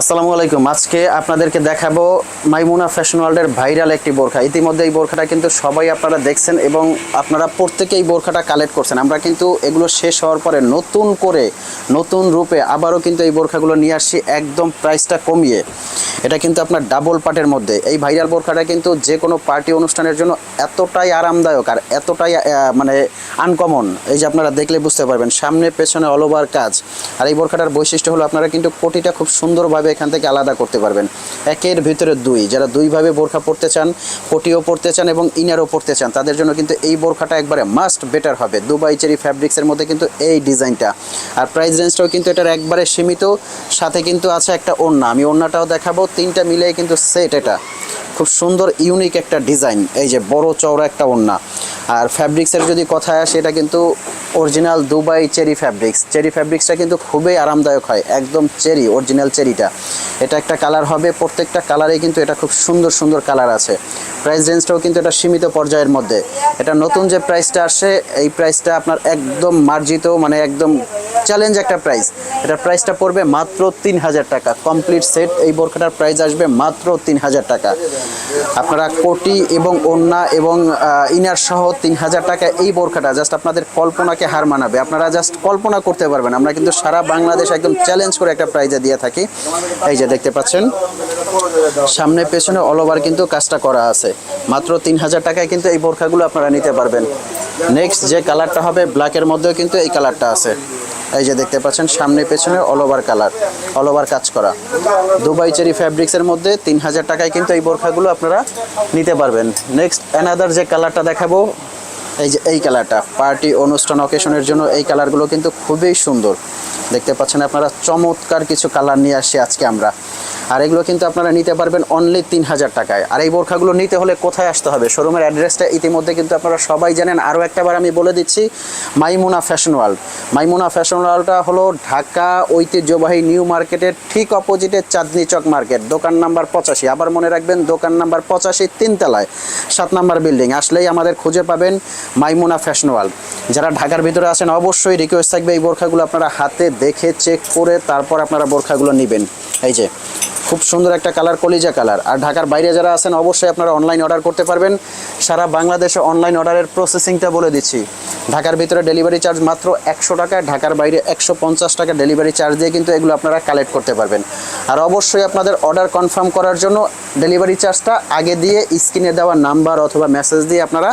আসসালামু আলাইকুম। আজকে আপনাদেরকে দেখাবো মাইমুনা ফ্যাশন ওয়ার্ল্ডের ভাইরাল একটি বোরখা। ইতিমধ্যে এই বোরখাটা কিন্তু সবাই আপনারা দেখছেন এবং আপনারা প্রত্যেকে এই বোরখাটা কালেক্ট করছেন। আমরা কিন্তু এগুলো শেষ হওয়ার পরে নতুন করে, নতুন রূপে আবারও কিন্তু এই বোরখাগুলো নিয়ে আসছি একদম প্রাইসটা কমিয়ে। এটা কিন্তু আপনার ডাবল পার্টের মধ্যে। এই ভাইরাল বোরখাটা কিন্তু যে কোনো পার্টি অনুষ্ঠানের জন্য এতটাই আরামদায়ক আর এতটাই মানে আনকমন এই যে আপনারা দেখলে বুঝতে পারবেন, সামনে, পেছনে অল ওভার কাজ। আর এই বোরখাটার বৈশিষ্ট্য হলো আপনারা কিন্তু কোটিটা খুব সুন্দরভাবে এখান থেকে আলাদা করতে পারবেন। একের ভিতরে দুই। যারা দুইভাবে বোরখা পড়তে চান কোটিও পড়তে চান এবং ইনারও পড়তে চান, তাদের জন্য কিন্তু এই বোরখাটা একবারে মাস্ট বেটার হবে। দুবাই চেরি ফ্যাব্রিক্সের মধ্যে কিন্তু এই ডিজাইনটা। আর প্রাইস রেঞ্জটাও কিন্তু এটার একবারে সীমিত। সাথে কিন্তু আছে একটা ওড়না। আমি ওড়নাটাও দেখাবো। তিনটা মিলে কিন্তু সেট এটা। খুব সুন্দর ইউনিক একটা ডিজাইন। এই যে বড় চওড়া একটা ওড়না। আর ফ্যাব্রিক্সের যদি কথা আসে, এটা কিন্তু original Dubai cherry fabrics. Cherry ফ্যাব্রিক্সটা কিন্তু খুবই আরামদায়ক হয়, একদম চেরি, অরিজিনাল চেরিটা। এটা একটা কালার হবে, প্রত্যেকটা কালারে কিন্তু এটা খুব সুন্দর সুন্দর কালার আছে। প্রাইস রেঞ্জটাও কিন্তু এটা সীমিত পর্যায়ের মধ্যে। এটা নতুন যে প্রাইসটা আসে, এই প্রাইসটা আপনার একদম মার্জিত মানে একদম চ্যালেঞ্জ একটা প্রাইস এটা প্রাইসটা পড়বে মাত্র তিন হাজার টাকা। কমপ্লিট সেট এই বোরখাটার প্রাইস আসবে মাত্র তিন হাজার টাকা। আপনারা কোটি এবং ওন্না এবং ইনার সহ তিন হাজার টাকা এই বোরখাটা জাস্ট আপনাদের কল্পনাকে হার মানাবে। আপনারা জাস্ট কল্পনা করতে পারবেন। আমরা কিন্তু সারা বাংলাদেশ একদম চ্যালেঞ্জ করে একটা প্রাইজে দিয়ে থাকি। এই যে দেখতে পাচ্ছেন। সামনে পেছনে অল ওভার কিন্তু কাজটা করা আছে। মাত্র তিন হাজার টাকায় কিন্তু এই বোরখাগুলো আপনারা নিতে পারবেন। নেক্সট যে কালারটা হবে ব্ল্যাকের মধ্যেও কিন্তু এই কালারটা আছে। এই যে দেখতে পাচ্ছেন, সামনে পেছনে all over colour all over কাজ করা। দুবাই চেরি ফ্যাব্রিক্সের মধ্যে তিন হাজার টাকায় কিন্তু এই বোরখাগুলো আপনারা নিতে পারবেন। নেক্সট অ্যানাদার যে কালারটা দেখাবো, এই যে এই কালারটা পার্টি অনুষ্ঠান অকেশনের জন্য এই কালারগুলো কিন্তু খুবই সুন্দর। দেখতে পাচ্ছেন আপনারা, চমৎকার কিছু কালার নিয়ে আসছি আজকে আমরা। আর এগুলো কিন্তু আপনারা নিতে পারবেন অনলি তিন হাজার টাকায়। আর এই বোরখাগুলো নিতে হলে কোথায় আসতে হবে? শোরুমের অ্যাড্রেসটা ইতিমধ্যে কিন্তু আপনারা সবাই জানেন। আরও একটাবার আমি বলে দিচ্ছি, Maimuna fashion world. Maimuna fashion ওয়ার্ল্ডটা হলো ঢাকা ঐতিহ্যবাহী নিউ মার্কেটের ঠিক অপোজিটে চাঁদনি চক মার্কেট। দোকান নাম্বার পঁচাশি। আবার মনে রাখবেন, দোকান নাম্বার পঁচাশি তিনতলায়। সাত নাম্বার বিল্ডিং। আসলেই আমাদের খুঁজে পাবেন মাইমুনা ফ্যাশন ওয়ার্ল্ড। যারা ঢাকার ভিতরে আছেন, অবশ্যই রিকোয়েস্ট থাকবে এই বোরখাগুলো আপনারা হাতে দেখে চেক করে তারপর আপনারা বোরখাগুলো নেবেন। এই যে খুব সুন্দর একটা কালার, কলিজা কালার। আর ঢাকার বাইরে যারা আছেন, অবশ্যই আপনারা অনলাইন অর্ডার করতে পারবেন। সারা বাংলাদেশে অনলাইন অর্ডারের প্রসেসিংটা বলে দিচ্ছি। ঢাকার ভিতরে ডেলিভারি চার্জ মাত্র একশো টাকা, ঢাকার বাইরে একশো পঞ্চাশ টাকা ডেলিভারি চার্জ দিয়ে কিন্তু এগুলো আপনারা কালেক্ট করতে পারবেন। আর অবশ্যই আপনাদের অর্ডার কনফার্ম করার জন্য ডেলিভারি চার্জটা আগে দিয়ে স্ক্রিনে দেওয়া নাম্বার অথবা মেসেজ দিয়ে আপনারা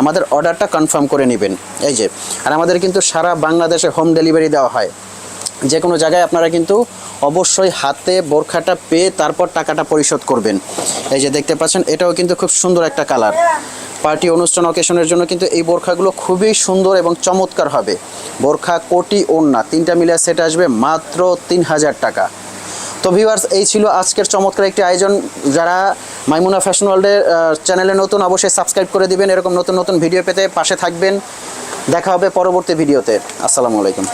আমাদের অর্ডারটা কনফার্ম করে নেবেন। এই যে, আর আমাদের কিন্তু সারা বাংলাদেশে হোম ডেলিভারি দেওয়া হয়। যে কোনো জায়গায় আপনারা কিন্তু অবশ্যই হাতে বোরখাটা পেয়ে তারপর টাকাটা পরিশোধ করবেন। এই যে দেখতে পাচ্ছেন, এটাও কিন্তু খুব সুন্দর একটা কালার। পার্টি অনুষ্ঠান অকেশনের জন্য কিন্তু এই বোরখাগুলো খুবই সুন্দর এবং চমৎকার হবে। বোরখা, কোটি, ওড়না, তিনটা মিলে সেট আসবে মাত্র তিন হাজার টাকা। তো ভিউয়ার্স এই ছিল আজকের চমৎকার একটি আয়োজন। যারা মাইমুনা ফ্যাশন ওয়ার্ল্ডের চ্যানেলে নতুন, অবশ্যই সাবস্ক্রাইব করে দিবেন। এরকম নতুন নতুন ভিডিও পেতে পাশে থাকবেন। দেখা হবে পরবর্তী ভিডিওতে আসসালামু আলাইকুম।